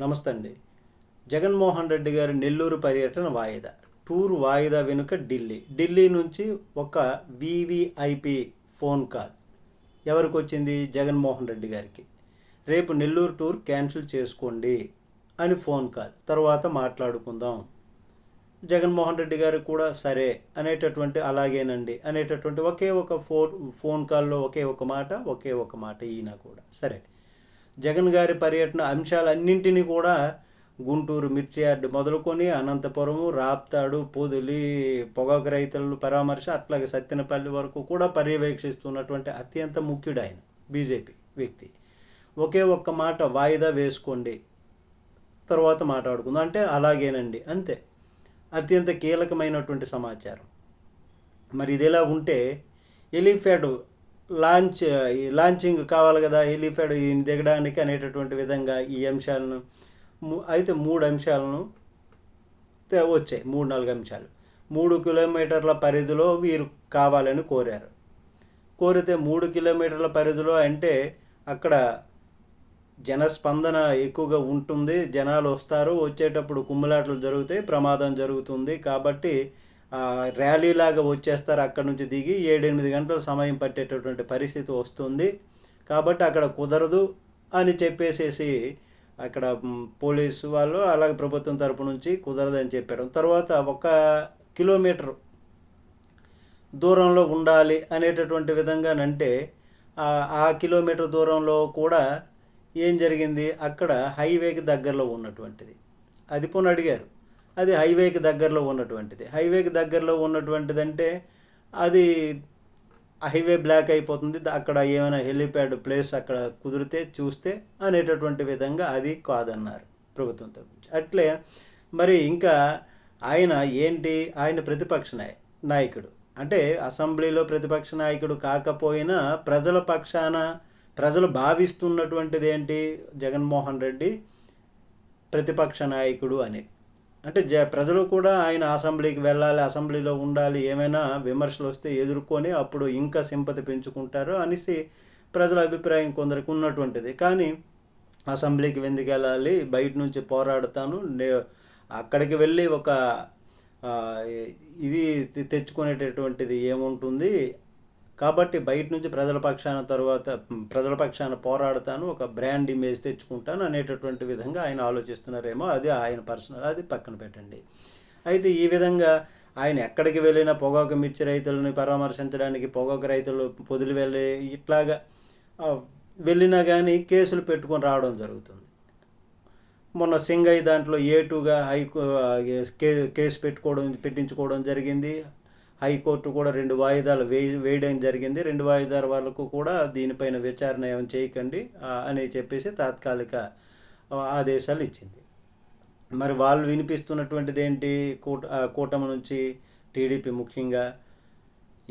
నమస్తే అండి జగన్మోహన్ రెడ్డి గారి నెల్లూరు పర్యటన వాయిదా. టూర్ వాయిదా వెనుక ఢిల్లీ. ఢిల్లీ నుంచి ఒక వివిఐపి ఫోన్ కాల్. ఎవరికి వచ్చింది జగన్మోహన్ రెడ్డి గారికి. రేపు నెల్లూరు టూర్ క్యాన్సిల్ చేసుకోండి అని ఫోన్ కాల్. తర్వాత మాట్లాడుకుందాం. జగన్మోహన్ రెడ్డి గారు కూడా సరే అనేటటువంటి అలాగేనండి. అనేటటువంటి ఒకే ఒక ఫోన్ ఫోన్ కాల్లో ఒకే ఒక మాట ఒకే ఒక మాట ఈయన కూడా. సరే. జగన్ గారి పర్యటన అంశాలన్నింటినీ కూడా గుంటూరు మిర్చి యార్డ్ మొదలుకొని అనంతపురము రాప్తాడు పొదిలి పొగాకు రైతులు పరామర్శ అట్లాగే సత్యనపల్లి వరకు కూడా పర్యవేక్షిస్తున్నటువంటి అత్యంత ముఖ్యుడు ఆయన బీజేపీ వ్యక్తి. ఒకే ఒక్క మాట వాయిదా వేసుకోండి. తర్వాత మాట్లాడుకుందాం. అంటే అలాగేనండి. అంతే. అత్యంత కీలకమైనటువంటి సమాచారం. మరి ఇదిలా ఉంటే ఎలిఫ్యాడ్ లాంచ్ ఈ లాంచింగ్ కావాలి కదా ఎలిఫ్యాడ్ దిగడానికి అనేటటువంటి విధంగా ఈ అంశాలను అయితే మూడు అంశాలను వచ్చాయి మూడు నాలుగు అంశాలు. మూడు కిలోమీటర్ల పరిధిలో వీరు కావాలని కోరారు. కోరితే మూడు కిలోమీటర్ల పరిధిలో అంటే అక్కడ జనస్పందన ఎక్కువగా ఉంటుంది జనాలు వస్తారు వచ్చేటప్పుడు కుమ్ములాటలు జరుగుతాయి ప్రమాదం జరుగుతుంది కాబట్టి ర్యాలీలాగా వచ్చేస్తారు. అక్కడ నుంచి దిగి ఏడెనిమిది గంటల సమయం పట్టేటటువంటి పరిస్థితి వస్తుంది. కాబట్టి అక్కడ కుదరదు అని చెప్పేసేసి అక్కడ పోలీసు వాళ్ళు అలాగే ప్రభుత్వం తరపు నుంచి కుదరదని చెప్పారు. తర్వాత ఒక కిలోమీటర్ దూరంలో ఉండాలి అనేటటువంటి విధంగానంటే ఆ- ఆ కిలోమీటర్ దూరంలో కూడా ఏం జరిగింది? అక్కడ హైవేకి దగ్గరలో ఉన్నటువంటిది. అది పోనీ అడిగారు. అది హైవేకి దగ్గరలో ఉన్నటువంటిది. హైవేకి దగ్గరలో ఉన్నటువంటిది అంటే అది హైవే బ్లాక్ అయిపోతుంది. అక్కడ ఏమైనా హెలిప్యాడ్ ప్లేస్ అక్కడ కుదిరితే చూస్తే అనేటటువంటి విధంగా అది కాదన్నారు ప్రభుత్వం తరపు అట్లే మరి ఇంకా ఆయన ఏంటి? ఆయన ప్రతిపక్ష నాయ నాయకుడు. అంటే అసెంబ్లీలో ప్రతిపక్ష నాయకుడు కాకపోయినా ప్రజల పక్షాన ప్రజలు భావిస్తున్నటువంటిది ఏంటి జగన్మోహన్ రెడ్డి ప్రతిపక్ష నాయకుడు అని. అంటే జ ప్రజలు కూడా ఆయన అసెంబ్లీకి వెళ్ళాలి అసెంబ్లీలో ఉండాలి ఏమైనా విమర్శలు వస్తే ఎదుర్కొని అప్పుడు ఇంకా సింపతి పెంచుకుంటారు అనేసి ప్రజల అభిప్రాయం కొందరికి ఉన్నటువంటిది. కానీ అసెంబ్లీకి ఎందుకు వెళ్ళాలి? బయట నుంచి పోరాడుతాను. నే- అక్కడికి వెళ్ళి ఒక ఇది తెచ్చుకునేటటువంటిది ఏముంటుంది? కాబట్టి బయట నుంచి ప్రజల పక్షాన తర్వాత ప్రజల పక్షాన పోరాడతాను ఒక బ్రాండ్ ఇమేజ్ తెచ్చుకుంటాను అనేటటువంటి విధంగా ఆయన ఆలోచిస్తున్నారేమో అది ఆయన పర్సనల్ అది పక్కన పెట్టండి. అయితే ఈ విధంగా ఆయన ఎక్కడికి వెళ్ళినా పొగాకు మిర్చి రైతులని పరామర్శించడానికి పొగాకు రైతులు పొదిలి వెళ్ళి ఇట్లాగా వెళ్ళినా కానీ కేసులు పెట్టుకొని రావడం జరుగుతుంది. మొన్న సింగయ్య దాంట్లో ఏ టూగా కే కేసు పెట్టుకోవడం పెట్టించుకోవడం జరిగింది. హైకోర్టు కూడా రెండు వాయిదాలు వే వేయడం జరిగింది. రెండు వాయిదాల వాళ్ళకు కూడా దీనిపైన విచారణ ఏమైనా చేయకండి అని చెప్పేసి తాత్కాలిక ఆదేశాలు ఇచ్చింది. మరి వాళ్ళు వినిపిస్తున్నటువంటిది ఏంటి? కూట కూటమి నుంచి టీడీపీ ముఖ్యంగా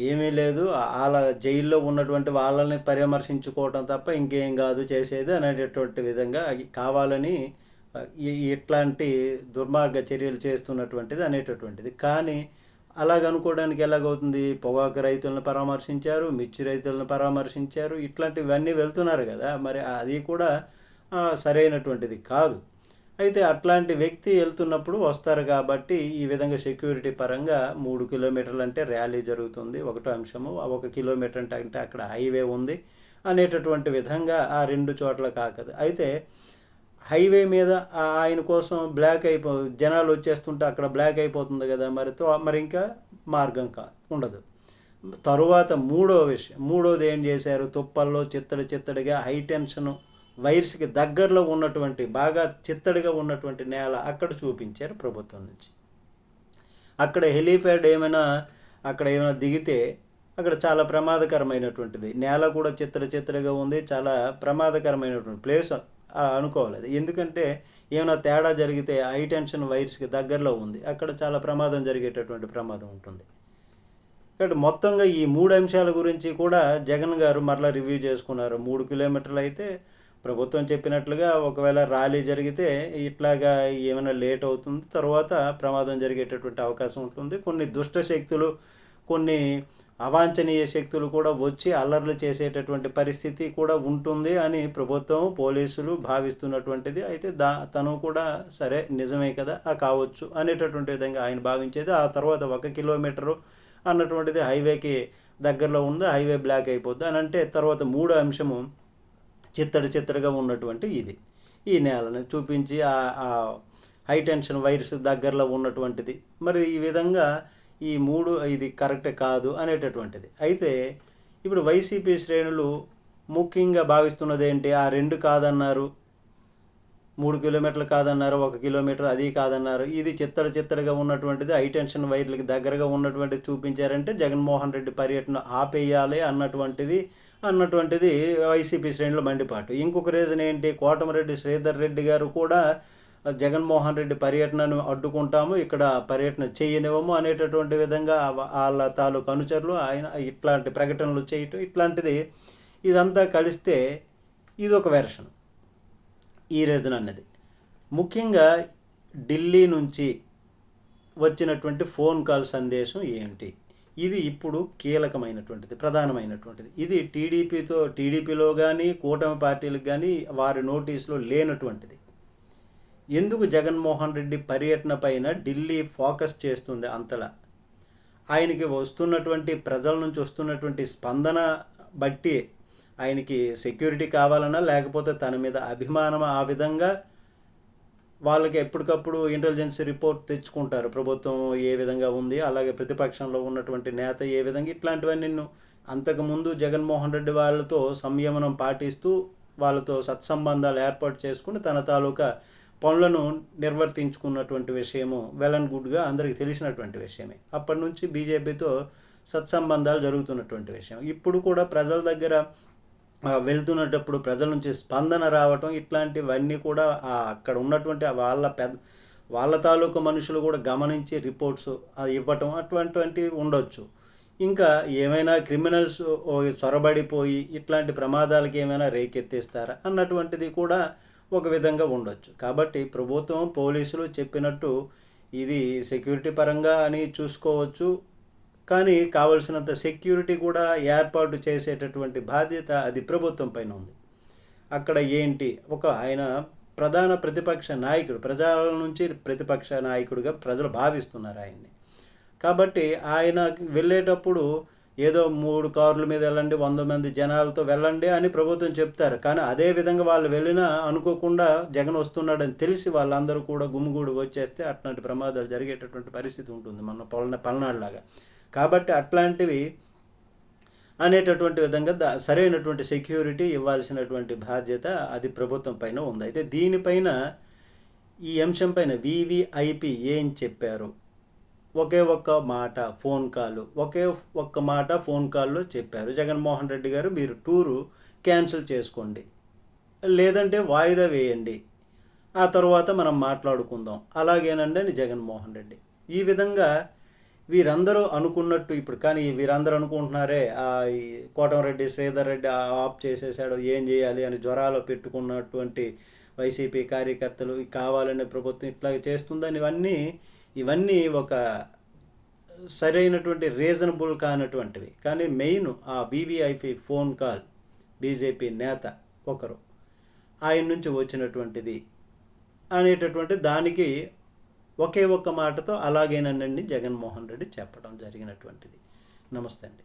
ఏమీ లేదు. వాళ్ళ జైల్లో ఉన్నటువంటి వాళ్ళని పరామర్శించుకోవటం తప్ప ఇంకేం కాదు చేసేది అనేటటువంటి విధంగా కావాలని ఇట్లాంటి దుర్మార్గ చర్యలు చేస్తున్నటువంటిది అనేటటువంటిది. కానీ అలాగ అనుకోవడానికి ఎలాగవుతుంది? పొగాకు రైతులను పరామర్శించారు మిర్చి రైతులను పరామర్శించారు ఇట్లాంటివన్నీ వెళ్తున్నారు కదా. మరి అది కూడా సరైనటువంటిది కాదు. అయితే అట్లాంటి వ్యక్తి వెళ్తున్నప్పుడు వస్తారు కాబట్టి ఈ విధంగా సెక్యూరిటీ పరంగా మూడు కిలోమీటర్లు అంటే ర్యాలీ జరుగుతుంది. ఒకటో అంశము ఒక కిలోమీటర్ అంటే అంటే అక్కడ హైవే ఉంది అనేటటువంటి విధంగా ఆ రెండు చోట్ల కాకదు. అయితే హైవే మీద ఆయన కోసం బ్లాక్ అయిపో జనాలు వచ్చేస్తుంటే అక్కడ బ్లాక్ అయిపోతుంది కదా మరి తో- మరి ఇంకా మార్గం కా ఉండదు. తరువాత మూడో విషయం మూడోది ఏం చేశారు? తుప్పల్లో చిత్తడి చిత్తడిగా హై టెన్షన్ వైర్స్కి దగ్గరలో ఉన్నటువంటి బాగా చిత్తడిగా ఉన్నటువంటి నేల అక్కడ చూపించారు ప్రభుత్వం నుంచి. అక్కడ హెలీప్యాడ్ ఏమైనా అక్కడ ఏమైనా దిగితే అక్కడ చాలా ప్రమాదకరమైనటువంటిది. నేల కూడా చిత్తడి చిత్తడిగా ఉంది చాలా ప్రమాదకరమైనటువంటి ప్లేస్. అనుకోవాలి. అది. ఎందుకంటే ఏమైనా తేడా జరిగితే హై టెన్షన్ వైర్స్కి దగ్గరలో ఉంది. అక్కడ చాలా ప్రమాదం జరిగేటటువంటి ప్రమాదం ఉంటుంది. కాబట్టి మొత్తంగా ఈ మూడు అంశాల గురించి కూడా జగన్ గారు మరలా రివ్యూ చేసుకున్నారు. మూడు కిలోమీటర్లు అయితే ప్రభుత్వం చెప్పినట్లుగా ఒకవేళ ర్యాలీ జరిగితే ఇట్లాగా ఏమైనా లేట్ అవుతుంది. తర్వాత ప్రమాదం జరిగేటటువంటి అవకాశం ఉంటుంది. కొన్ని దుష్ట శక్తులు కొన్ని అవాంఛనీయ శక్తులు కూడా వచ్చి అల్లర్లు చేసేటటువంటి పరిస్థితి కూడా ఉంటుంది అని ప్రభుత్వం పోలీసులు భావిస్తున్నటువంటిది. అయితే దా తను కూడా సరే నిజమే కదా ఆ కావచ్చు అనేటటువంటి విధంగా ఆయన భావించేది. ఆ తర్వాత ఒక కిలోమీటరు అన్నటువంటిది హైవేకి దగ్గరలో ఉంది హైవే బ్లాక్ అయిపోద్ది అని అంటే తర్వాత మూడో అంశము చిత్తడి చిత్తడిగా ఉన్నటువంటి ఇది. ఈ నేలను చూపించి ఆ హై టెన్షన్ వైర్స్ దగ్గరలో ఉన్నటువంటిది. మరి ఈ విధంగా ఈ మూడు ఇది కరెక్ట్ కాదు అనేటటువంటిది. అయితే ఇప్పుడు వైసీపీ శ్రేణులు ముఖ్యంగా భావిస్తున్నది ఏంటి? ఆ రెండు కాదన్నారు. మూడు కిలోమీటర్లు కాదన్నారు ఒక కిలోమీటర్ అది కాదన్నారు. ఇది చిత్తడి చిత్తడిగా ఉన్నటువంటిది హై టెన్షన్ వైర్లకి దగ్గరగా ఉన్నటువంటిది చూపించారంటే జగన్మోహన్ రెడ్డి పర్యటన ఆపేయాలి అన్నటువంటిది అన్నటువంటిది వైసీపీ శ్రేణులు మండిపాటు. ఇంకొక రీజన్ ఏంటి? కోటమిరెడ్డి శ్రీధర్ రెడ్డి గారు కూడా జగన్మోహన్ రెడ్డి పర్యటనను అడ్డుకుంటాము ఇక్కడ పర్యటన చేయనివ్వము అనేటటువంటి విధంగా వాళ్ళ తాలూకు అనుచరులు ఆయన ఇట్లాంటి ప్రకటనలు చేయటం ఇట్లాంటిది ఇదంతా కలిస్తే ఇది ఒక వెర్షన్. ఈ రీజన్ అన్నది. ముఖ్యంగా ఢిల్లీ నుంచి వచ్చినటువంటి ఫోన్ కాల్ సందేశం ఏంటి? ఇది ఇప్పుడు కీలకమైనటువంటిది ప్రధానమైనటువంటిది. ఇది టీడీపీతో టీడీపీలో కానీ కూటమి పార్టీలకు కానీ వారి నోటీసులో లేనటువంటిది. ఎందుకు జగన్మోహన్ రెడ్డి పర్యటన పైన ఢిల్లీ ఫోకస్ చేస్తుంది అంతలా? ఆయనకి వస్తున్నటువంటి ప్రజల నుంచి వస్తున్నటువంటి స్పందన బట్టి ఆయనకి సెక్యూరిటీ కావాలన్నా లేకపోతే తన మీద అభిమానం ఆ విధంగా వాళ్ళకి ఎప్పటికప్పుడు ఇంటెలిజెన్స్ రిపోర్ట్ తెచ్చుకుంటారు. ప్రభుత్వం ఏ విధంగా ఉంది అలాగే ప్రతిపక్షంలో ఉన్నటువంటి నేత ఏ విధంగా ఇట్లాంటివన్నీ నిన్ను అంతకుముందు జగన్మోహన్ రెడ్డి వాళ్ళతో సంయమనం పాటిస్తూ వాళ్ళతో సత్సంబంధాలు ఏర్పాటు చేసుకుని తన తాలూకా పనులను నిర్వర్తించుకున్నటువంటి విషయము వెల్ అండ్ గుడ్గా అందరికీ తెలిసినటువంటి విషయమే. అప్పటి నుంచి బీజేపీతో సత్సంబంధాలు జరుగుతున్నటువంటి విషయం. ఇప్పుడు కూడా ప్రజల దగ్గర వెళ్తున్నటప్పుడు ప్రజల నుంచి స్పందన రావటం ఇట్లాంటివన్నీ కూడా అక్కడ ఉన్నటువంటి వాళ్ళ పెద్ద వాళ్ళ తాలూకు మనుషులు కూడా గమనించి రిపోర్ట్స్ ఇవ్వటం అటువంటివి ఉండొచ్చు. ఇంకా ఏమైనా క్రిమినల్స్ చొరబడిపోయి ఇట్లాంటి ప్రమాదాలకి ఏమైనా రేకెత్తిస్తారా అన్నటువంటిది కూడా ఒక విధంగా ఉండొచ్చు. కాబట్టి ప్రభుత్వం పోలీసులు చెప్పినట్టు ఇది సెక్యూరిటీ పరంగా అని చూసుకోవచ్చు. కానీ కావలసినంత సెక్యూరిటీ కూడా ఏర్పాటు చేసేటటువంటి బాధ్యత అది ప్రభుత్వం పైన ఉంది. అక్కడ ఏంటి? ఒక ఆయన ప్రధాన ప్రతిపక్ష నాయకుడు ప్రజల నుంచి ప్రతిపక్ష నాయకుడిగా ప్రజలు భావిస్తున్నారు ఆయన్ని. కాబట్టి ఆయన వెళ్ళేటప్పుడు ఏదో మూడు కార్ల మీద వెళ్ళండి వంద మంది జనాలతో వెళ్ళండి అని ప్రభుత్వం చెప్తారు. కానీ అదే విధంగా వాళ్ళు వెళ్ళినా అనుకోకుండా జగన్ వస్తున్నాడని తెలిసి వాళ్ళందరూ కూడా గుమ్మిగూడు వచ్చేస్తే అట్లాంటి ప్రమాదాలు జరిగేటటువంటి పరిస్థితి ఉంటుంది మన పలన పల్నాడులాగా. కాబట్టి అట్లాంటివి అనేటటువంటి విధంగా దా సరైనటువంటి సెక్యూరిటీ ఇవ్వాల్సినటువంటి బాధ్యత అది ప్రభుత్వం పైన ఉంది. అయితే దీనిపైన ఈ అంశం పైన వివిఐపి ఏం చెప్పారు? ఒకే ఒక్క మాట ఫోన్ కాల్. ఒకే ఒక్క మాట ఫోన్ కాల్లో చెప్పారు. జగన్మోహన్ రెడ్డి గారు మీరు టూరు క్యాన్సిల్ చేసుకోండి. లేదంటే వాయిదా వేయండి. ఆ తర్వాత మనం మాట్లాడుకుందాం. అలాగేనండి అని జగన్మోహన్ రెడ్డి. ఈ విధంగా వీరందరూ అనుకున్నట్టు ఇప్పుడు కానీ వీరందరూ అనుకుంటున్నారే ఈ కోటమరెడ్డి శ్రీధర్ రెడ్డి ఆఫ్ చేసేసాడు ఏం చేయాలి అని జ్వరాలు పెట్టుకున్నటువంటి వైసీపీ కార్యకర్తలు కావాలనే ప్రభుత్వం ఇట్లా చేస్తుందని ఇవన్నీ ఇవన్నీ ఒక సరైనటువంటి రీజనబుల్ కానటువంటివి. కానీ మెయిన్ ఆ బీబీఐపీ ఫోన్ కాల్ బీజేపీ నేత ఒకరు. ఆయన నుంచి వచ్చినటువంటిది అనేటటువంటి దానికి ఒకే ఒక్క మాటతో అలాగేనండి జగన్మోహన్ రెడ్డి చెప్పడం జరిగినటువంటిది. నమస్తే అండి.